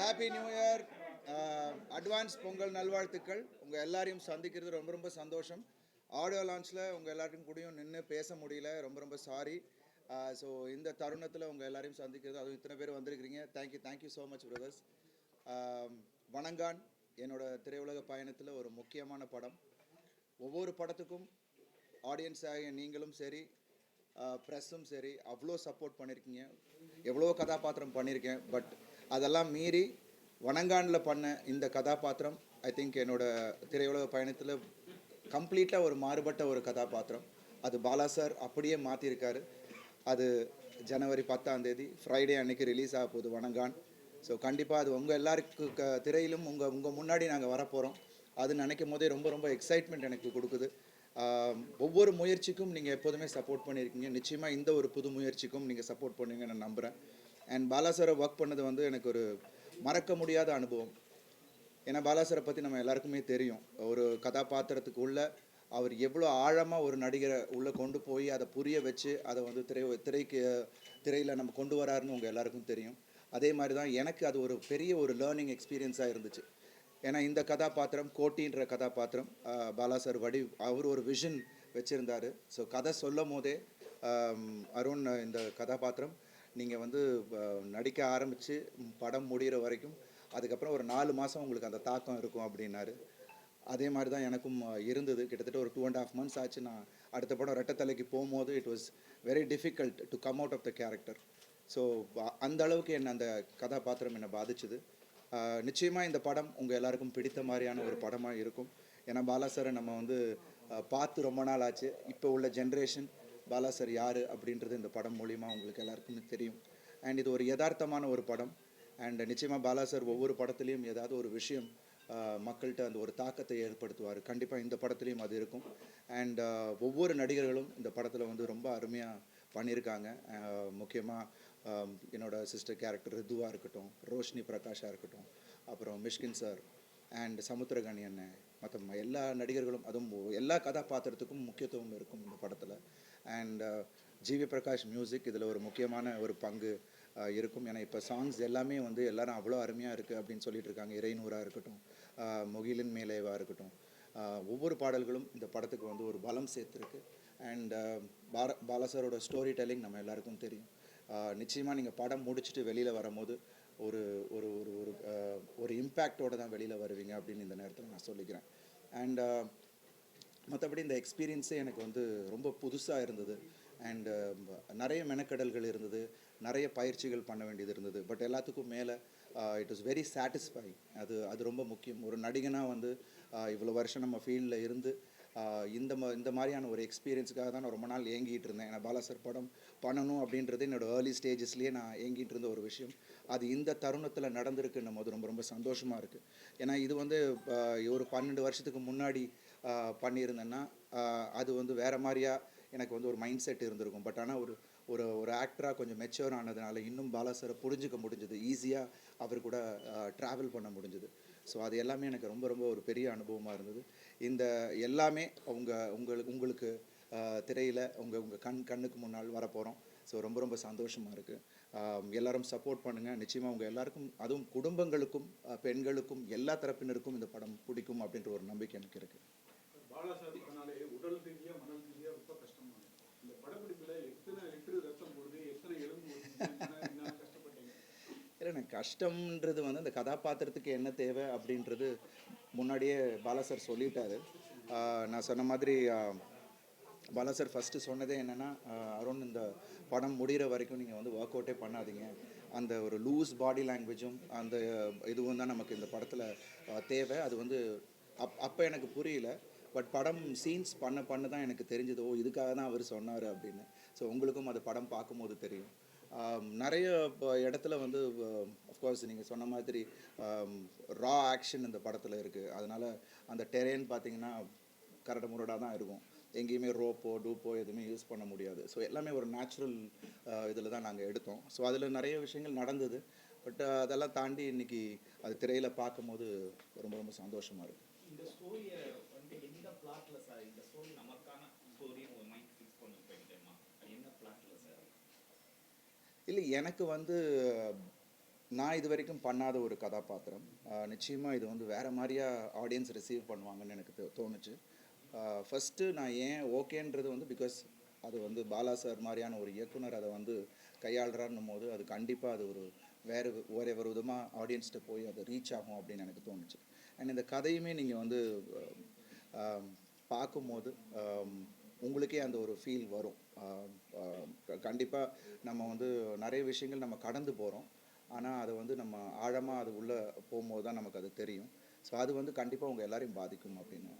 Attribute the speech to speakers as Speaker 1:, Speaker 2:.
Speaker 1: Happy new year advance Pongal நல்வாழ்த்துக்கள் உங்கள் எல்லாரையும் சந்திக்கிறது ரொம்ப ரொம்ப சந்தோஷம். ஆடியோ லான்ச்சில் உங்கள் எல்லாருக்கும் கூடயும் நின்று பேச முடியல. ரொம்ப ரொம்ப சாரி ஸோ uh, இந்த தருணத்தில் உங்கள் எல்லாரையும் சந்திக்கிறது அதுவும் இத்தனை பேர் வந்திருக்கிறீங்க. Thank you thank you so much brothers Vanangaan என்னோட திரையுலக பயணத்தில் ஒரு முக்கியமான படம். ஒவ்வொரு படத்துக்கும் ஆடியன்ஸ் ஆகிய நீங்களும் சரி uh, ப்ரெஸ்ஸும் சரி அவ்வளோ சப்போர்ட் பண்ணியிருக்கீங்க எவ்வளோ கதாபாத்திரம் பண்ணியிருக்கேன் பட் அதெல்லாம் மீறி வணங்கானில் பண்ண இந்த கதாபாத்திரம் ஐ திங்க் என்னோட திரையுலக பயணத்தில் கம்ப்ளீட்டாக ஒரு மாறுபட்ட ஒரு கதாபாத்திரம். அது பாலா சார் அப்படியே மாற்றிருக்காரு அது ஜனவரி பத்தாம் தேதி ஃப்ரைடே அன்னைக்கு ரிலீஸ் ஆக போகுது வணங்கான். ஸோ கண்டிப்பாக அது உங்கள் எல்லாருக்கு க திரையிலும் உங்கள் உங்கள் முன்னாடி நாங்கள் வரப்போகிறோம் அது நினைக்கும் போதே ரொம்ப ரொம்ப எக்ஸைட்மெண்ட் எனக்கு கொடுக்குது. ஒவ்வொரு முயற்சிக்கும் நீங்கள் எப்போதுமே சப்போர்ட் பண்ணியிருக்கீங்க நிச்சயமாக இந்த ஒரு புது முயற்சிக்கும் நீங்கள் சப்போர்ட் பண்ணுவீங்கன்னு நான் நம்புகிறேன் அண்ட் பாலா சாரை ஒர்க் பண்ணது வந்து எனக்கு ஒரு மறக்க முடியாத அனுபவம். ஏன்னா பாலாசரை பற்றி நம்ம எல்லாருக்குமே தெரியும். ஒரு கதாபாத்திரத்துக்கு உள்ள அவர் எவ்வளோ ஆழமாக ஒரு நடிகரை உள்ளே கொண்டு போய் அதை புரிய வச்சு அதை வந்து திரை திரைக்கு திரையில் நம்ம கொண்டு வராருன்னு உங்கள் எல்லாருக்கும் தெரியும். அதே மாதிரி தான் எனக்கு அது ஒரு பெரிய ஒரு லேர்னிங் எக்ஸ்பீரியன்ஸாக இருந்துச்சு. ஏன்னா இந்த கதாபாத்திரம் கோட்டின்ற கதாபாத்திரம் ஆஹ், பாலா சார் வடி அவர் ஒரு விஷன் வச்சுருந்தார். ஸோ கதை சொல்லும் போதே அருண் இந்த கதாபாத்திரம் நீங்கள் வந்து நடிக்க ஆரம்பித்து படம் முடிகிற வரைக்கும் அதுக்கப்புறம் ஒரு நாலு மாதம் உங்களுக்கு அந்த தாக்கம் இருக்கும் அப்படின்னாரு. அதே மாதிரி தான் எனக்கும் இருந்தது. கிட்டத்தட்ட ஒரு டூ அண்ட் ஆஃப் மந்த்ஸ் ஆச்சு. நான் அடுத்த படம் ரெட்டத்தலைக்கு போகும்போது it was very difficult to come out of the character so அந்த அளவுக்கு என்ன அந்த கதாபாத்திரம் என்னை பாதிச்சுது. நிச்சயமாக இந்த படம் உங்கள் எல்லாருக்கும் பிடித்த மாதிரியான ஒரு படமாக இருக்கும். ஏன்னா பாலா சாரை நம்ம வந்து பார்த்து ரொம்ப நாள் ஆச்சு. இப்போ உள்ள ஜென்ரேஷன் பாலா சார் யார் அப்படின்றது இந்த படம் மூலிமா உங்களுக்கு எல்லாருக்குமே தெரியும். அண்ட் இது ஒரு யதார்த்தமான ஒரு படம். அண்ட் நிச்சயமாக பாலா சார் ஒவ்வொரு படத்துலேயும் ஏதாவது ஒரு விஷயம் மக்கள்கிட்ட அந்த ஒரு தாக்கத்தை ஏற்படுத்துவார். கண்டிப்பாக இந்த படத்துலேயும் அது இருக்கும். அண்ட் ஒவ்வொரு நடிகர்களும் இந்த படத்தில் வந்து ரொம்ப அருமையாக பண்ணியிருக்காங்க. முக்கியமாக என்னோடய சிஸ்டர் கேரக்டர் ரிதுவாக இருக்கட்டும் ரோஷினி பிரகாஷாக இருக்கட்டும் அப்புறம் மிஷ்கின் சார் அண்ட் சமுத்திரகனி அண்ணன் மற்ற எல்லா நடிகர்களும் அதுவும் எல்லா கதாபாத்திரத்துக்கும் முக்கியத்துவம் இருக்கும் இந்த படத்தில். அண்ட் ஜிவி பிரகாஷ் மியூசிக் இதில் ஒரு முக்கியமான ஒரு பங்கு uh, இருக்கும். ஏன்னா இப்போ சாங்ஸ் எல்லாமே வந்து எல்லாரும் அவ்வளோ அருமையாக இருக்குது அப்படின்னு சொல்லிட்டு இருக்காங்க. இறைநூறாக இருக்கட்டும் uh, முகிலின் மேலேவாக இருக்கட்டும். Uh, ஒவ்வொரு பாடல்களும் இந்த படத்துக்கு வந்து ஒரு பலம் சேர்த்துருக்கு. அண்ட் பார பாலாசரோட ஸ்டோரி டெல்லிங் நம்ம எல்லாருக்கும் தெரியும். நிச்சயமாக நீங்கள் படம் முடிச்சுட்டு வெளியில் வரும்போது ஒரு ஒரு ஒரு ஒரு இம்பேக்டோடு ஒரு தான் வெளியில் வருவீங்க அப்படின்னு இந்த நேரத்தில் நான் சொல்லிக்கிறேன். அண்ட் மற்றபடி இந்த எக்ஸ்பீரியன்ஸே எனக்கு வந்து ரொம்ப புதுசாக இருந்தது. அண்டு um, நிறைய மெனக்கடல்கள் இருந்தது. நிறைய பயிற்சிகள் பண்ண வேண்டியது இருந்தது. பட் எல்லாத்துக்கும் மேலே இட் இஸ் வெரி சாட்டிஸ்ஃபைங் அது அது ரொம்ப முக்கியம். ஒரு நடிகனாக வந்து uh, இவ்வளோ வருஷம் நம்ம ஃபீல்டில் இருந்து இந்த மா இந்த மாதிரியான ஒரு எக்ஸ்பீரியன்ஸுக்காக தான் நான் ரொம்ப நாள் ஏங்கிட்டு இருந்தேன். ஏன்னா பாலாசர் படம் பண்ணணும் அப்படின்றது என்னோட ஏர்லி ஸ்டேஜஸ்லேயே நான் ஏங்கிட்டு இருந்த ஒரு விஷயம். அது இந்த தருணத்தில் நடந்திருக்குன்னும் போது ரொம்ப ரொம்ப சந்தோஷமாக இருக்குது ஏன்னா இது வந்து ஒரு பன்னெண்டு வருஷத்துக்கு முன்னாடி பண்ணியிருந்தேன்னா அது வந்து வேறு மாதிரியாக எனக்கு வந்து ஒரு மைண்ட் செட் இருந்திருக்கும். பட் ஆனால் ஒரு ஒரு ஒரு ஆக்டராக கொஞ்சம் மெச்சூர் ஆனதுனால இன்னும் பாலாசரை புரிஞ்சுக்க முடிஞ்சது. ஈஸியாக அவர் கூட ட்ராவல் பண்ண முடிஞ்சது. ஸோ அது எல்லாமே எனக்கு ரொம்ப ரொம்ப ஒரு பெரிய அனுபவமாக இருந்தது. இந்த எல்லாமே அவங்க உங்களுக்கு உங்களுக்கு திரையில் உங்கள் உங்கள் கண் கண்ணுக்கு முன்னால் வரப்போகிறோம் ஸோ ரொம்ப ரொம்ப சந்தோஷமாக இருக்குது எல்லாரும் சப்போர்ட் பண்ணுங்கள் நிச்சயமாக உங்கள் எல்லாருக்கும் அதுவும் குடும்பங்களுக்கும் பெண்களுக்கும் எல்லா தரப்பினருக்கும் இந்த படம் பிடிக்கும் அப்படின்ற ஒரு நம்பிக்கை எனக்கு இருக்குது
Speaker 2: பாலாசாதி உடல் ரீதியாக மனல் ரீதியாக ரொம்ப கஷ்டமாக இந்த படப்பிடிப்புல எத்தனை லிட்டர் ரத்தம் போடுது எத்தனை எலும்பு என்ன கஷ்டப்பட்டீங்க
Speaker 1: கஷ்டம்ன்றது வந்து அந்த கதாபாத்திரத்துக்கு என்ன தேவை அப்படின்றது முன்னாடியே பாலா சார் சொல்லிட்டாரு நான் சொன்ன மாதிரி பாலாசர் பாலா சார் ஃபஸ்ட்டு சொன்னதே என்னென்னா அருண் இந்த படம் முடிகிற வரைக்கும் நீங்கள் வந்து ஒர்க் அவுட்டே பண்ணாதீங்க. அந்த ஒரு லூஸ் பாடி லாங்குவேஜும் அந்த இதுவும் தான் நமக்கு இந்த படத்தில் தேவை. அது வந்து அப் அப்போ எனக்கு புரியல. பட் படம் சீன்ஸ் பண்ண பண்ண தான் எனக்கு தெரிஞ்சது. ஓ இதுக்காக தான் அவர் சொன்னார் அப்படின்னு. ஸோ உங்களுக்கும் அது படம் பார்க்கும்போது தெரியும். நிறைய இப்போ இடத்துல வந்து அஃப்கோர்ஸ் நீங்கள் சொன்ன மாதிரி ரா ஆக்ஷன் இந்த படத்தில் இருக்குது அதனால் அந்த டெரேன் பார்த்தீங்கன்னா கரடு முரடாக தான் இருக்கும். எங்கேயுமே ரோப்போ டூப்போ எதுவுமே யூஸ் பண்ண முடியாது. ஸோ எல்லாமே ஒரு நேச்சுரல் இதில் தான் நாங்கள் எடுத்தோம். ஸோ அதில் நிறைய விஷயங்கள் நடந்தது. பட் அதெல்லாம் தாண்டி இன்னைக்கு அது திரையில் பார்க்கும்போது ரொம்ப ரொம்ப சந்தோஷமாக இருக்குது
Speaker 3: இந்த ஸ்டோரியை வந்து எந்த பிளாட்ல சார் இந்த ஸ்டோரி நமக்கான ஸ்டோரி ஒரு மைண்ட் ஃபிக்ஸ் பண்ணி போயிட்டேமா அது என்ன பிளாட்ல சார்
Speaker 1: இல்லை எனக்கு வந்து நான் இது வரைக்கும் பண்ணாத ஒரு கதாபாத்திரம். நிச்சயமாக இது வந்து வேறு மாதிரியா ஆடியன்ஸ் ரிசீவ் பண்ணுவாங்கன்னு எனக்கு தோ- தோணுச்சு. ஃபஸ்ட்டு நான் ஏன் ஓகேன்றது வந்து பிகாஸ் அது வந்து பாலா சார் மாதிரியான ஒரு இயக்குனர் அதை வந்து கையாளுறாருன்னும் போது அது கண்டிப்பாக அது ஒரு வேறு ஒரே ஒரு விதமாக ஆடியன்ஸ்கிட்ட போய் அது ரீச் ஆகும் அப்படின்னு எனக்கு தோணுச்சு. அண்ட் இந்த கதையுமே நீங்கள் வந்து பார்க்கும்போது உங்களுக்கே அந்த ஒரு ஃபீல் வரும். கண்டிப்பாக நம்ம வந்து நிறைய விஷயங்கள் நம்ம கடந்து போகிறோம் ஆனால் அதை வந்து நம்ம ஆழமாக அது உள்ளே போகும்போது தான் நமக்கு அது தெரியும். ஸோ அது வந்து கண்டிப்பாக உங்கள் எல்லாரையும் பாதிக்கும் அப்படின்னு